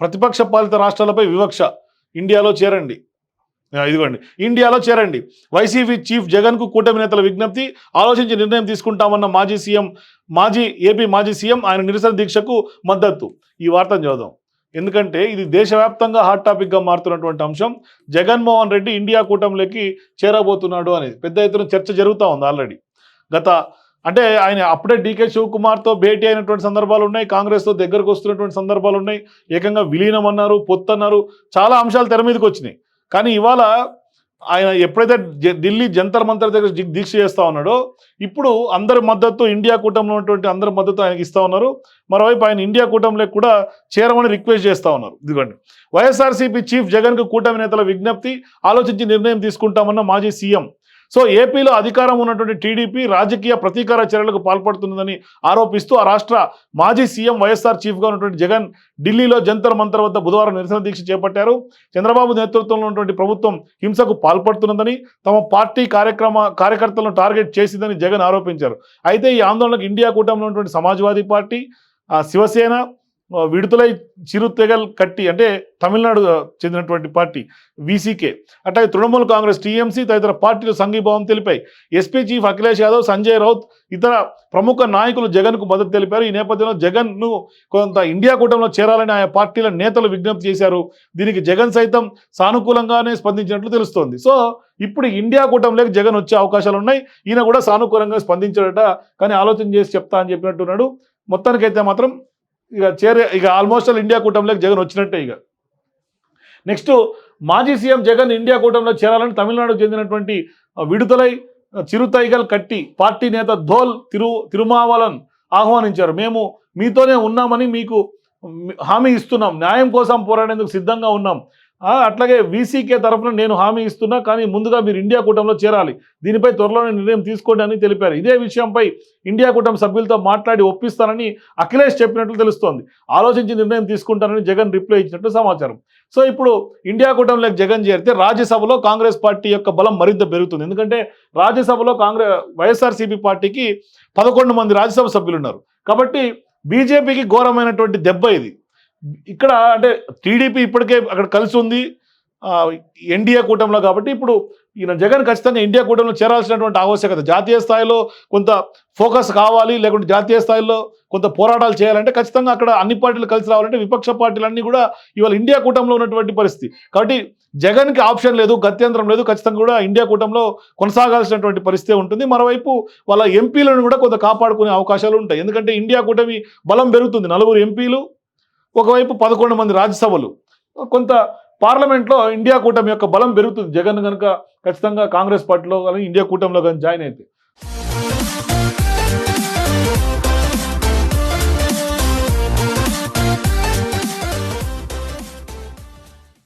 ప్రతిపక్ష పాలిత రాష్ట్రాలపై వివక్ష ఇండియాలో చేరండి. ఇదిగోండి. ఇండియాలో చేరండి. వైసీపీ చీఫ్ జగన్కు కూటమి నేతల విజ్ఞప్తి ఆలోచించి నిర్ణయం తీసుకుంటామన్న మాజీ సీఎం మాజీ ఏపీ మాజీ సీఎం ఆయన నిరసన దీక్షకు మద్దతు. ఈ వార్తను చదుదాం ఎందుకంటే ఇది దేశవ్యాప్తంగా హాట్ టాపిక్గా మారుతున్నటువంటి అంశం. జగన్మోహన్ రెడ్డి ఇండియా కూటమిలోకి చేరబోతున్నాడు అనేది పెద్ద ఎత్తున చర్చ జరుగుతూ ఉంది ఆల్రెడీ. గత అంటే ఆయన అప్పుడే డీకే శివకుమార్తో భేటీ అయినటువంటి సందర్భాలు ఉన్నాయి. కాంగ్రెస్తో దగ్గరకు వస్తున్నటువంటి సందర్భాలు ఉన్నాయి. ఏకంగా విలీనం అన్నారు పొత్తు అన్నారు. చాలా అంశాలు తెర మీదకి వచ్చినాయి. కానీ ఇవాళ ఆయన ఎప్పుడైతే ఢిల్లీ జంతర్ మంతర్ దగ్గర దీక్ష చేస్తూ ఉన్నాడో ఇప్పుడు అందరి మద్దతు ఇండియా కూటమిలో ఉన్నటువంటి అందరి మద్దతు ఆయనకి ఇస్తూ ఉన్నారు. మరోవైపు ఆయన ఇండియా కూటమిలోకి కూడా చేరమని రిక్వెస్ట్ చేస్తూ ఉన్నారు. ఇదిగోండి. వైఎస్ఆర్సీపీ చీఫ్ జగన్కు కూటమి నేతల విజ్ఞప్తి ఆలోచించి నిర్ణయం తీసుకుంటామన్న మాజీ సీఎం సో ఏపీలో అధికారం ఉన్నటువంటి టీడీపీ రాజకీయ ప్రతీకార చర్యలకు పాల్పడుతున్నదని ఆరోపిస్తూ ఆ రాష్ట్ర మాజీ సీఎం వైఎస్ఆర్ చీఫ్గా ఉన్నటువంటి జగన్ ఢిల్లీలో జంతర్ మంతర్ వద్ద బుధవారం నిరసన దీక్ష చేపట్టారు. చంద్రబాబు నేతృత్వంలో ఉన్నటువంటి ప్రభుత్వం హింసకు పాల్పడుతున్నదని తమ పార్టీ కార్యక్రమ కార్యకర్తలను టార్గెట్ చేసిందని జగన్ ఆరోపించారు. అయితే ఈ ఆందోళనకు ఇండియా కూటమిలో ఉన్నటువంటి సమాజ్వాదీ పార్టీ శివసేన విడుదలై చిరుతెగల్ కట్టి అంటే తమిళనాడు చెందినటువంటి పార్టీ వీసీకే అట్లాగే తృణమూల్ కాంగ్రెస్ టీఎంసీ తదితర పార్టీలు సంఘీభావం తెలిపాయి. ఎస్పీ చీఫ్ అఖిలేష్ యాదవ్ సంజయ్ రౌత్ ఇతర ప్రముఖ నాయకులు జగన్కు మద్దతు తెలిపారు. ఈ నేపథ్యంలో జగన్ను కొంత ఇండియా కూటమిలో చేరాలని ఆయా పార్టీల నేతలు విజ్ఞప్తి చేశారు. దీనికి జగన్ సైతం సానుకూలంగానే స్పందించినట్లు తెలుస్తోంది. సో ఇప్పుడు ఇండియా కూటమిలోకి జగన్ వచ్చే అవకాశాలు ఉన్నాయి ఈయన కూడా సానుకూలంగా స్పందించాడట. కానీ ఆలోచన చేసి చెప్తా అని చెప్పినట్టున్నాడు. మొత్తానికైతే మాత్రం ఇక చేరే ఇక ఆల్మోస్ట్ ఆల్ ఇండియా కూటమిలోకి జగన్ వచ్చినట్టే ఇక. నెక్స్ట్ మాజీ సీఎం జగన్ ఇండియా కూటమిలో చేరాలని తమిళనాడుకు చెందినటువంటి విడుదలై చిరుతైగల్ కట్టి పార్టీ నేత ధోల్ తిరు తిరుమావలన్ ఆహ్వానించారు. మేము మీతోనే ఉన్నామని మీకు హామీ ఇస్తున్నాం. న్యాయం కోసం పోరాడేందుకు సిద్ధంగా ఉన్నాం. అట్లాగే వీసీకే తరఫున నేను హామీ ఇస్తున్నా కానీ ముందుగా మీరు ఇండియా కూటమిలో చేరాలి. దీనిపై త్వరలోనే నిర్ణయం తీసుకోండి అని తెలిపారు. ఇదే విషయంపై ఇండియా కూటమి సభ్యులతో మాట్లాడి ఒప్పిస్తానని అఖిలేష్ చెప్పినట్లు తెలుస్తోంది. ఆలోచించి నిర్ణయం తీసుకుంటానని జగన్ రిప్లై ఇచ్చినట్లు సమాచారం. సో ఇప్పుడు ఇండియా కూటమిలోకి జగన్ చేరితే రాజ్యసభలో కాంగ్రెస్ పార్టీ యొక్క బలం మరింత పెరుగుతుంది. ఎందుకంటే రాజ్యసభలో కాంగ్రెస్ వైఎస్ఆర్సీపీ పార్టీకి పదకొండు మంది రాజ్యసభ సభ్యులు ఉన్నారు కాబట్టి బీజేపీకి ఘోరమైనటువంటి దెబ్బ ఇది. ఇక్కడ అంటే టీడీపీ ఇప్పటికే అక్కడ కలిసి ఉంది. ఎన్డీఏ కూటమిలో కాబట్టి ఇప్పుడు ఈయన జగన్ ఖచ్చితంగా ఇండియా కూటమిలో చేరాల్సినటువంటి ఆవశ్యకత జాతీయ స్థాయిలో కొంత ఫోకస్ కావాలి లేకుంటే జాతీయ స్థాయిలో కొంత పోరాటాలు చేయాలంటే ఖచ్చితంగా అక్కడ అన్ని పార్టీలు కలిసి రావాలంటే విపక్ష పార్టీలన్నీ కూడా ఇవాళ ఇండియా కూటమిలో ఉన్నటువంటి పరిస్థితి. కాబట్టి జగన్కి ఆప్షన్ లేదు గత్యంతరం లేదు ఖచ్చితంగా కూడా ఇండియా కూటమిలో కొనసాగాల్సినటువంటి పరిస్థితి ఉంటుంది. మరోవైపు వాళ్ళ ఎంపీలను కూడా కొంత కాపాడుకునే అవకాశాలు ఉంటాయి. ఎందుకంటే ఇండియా కూటమి బలం పెరుగుతుంది. నలుగురు ఎంపీలు ఒకవైపు పదకొండు మంది రాజ్యసభలు. కొంత పార్లమెంట్లో ఇండియా కూటమి యొక్క బలం పెరుగుతుంది. జగన్ కనుక ఖచ్చితంగా కాంగ్రెస్ పార్టీలో కానీ ఇండియా కూటమిలో కానీ జాయిన్ అయితే.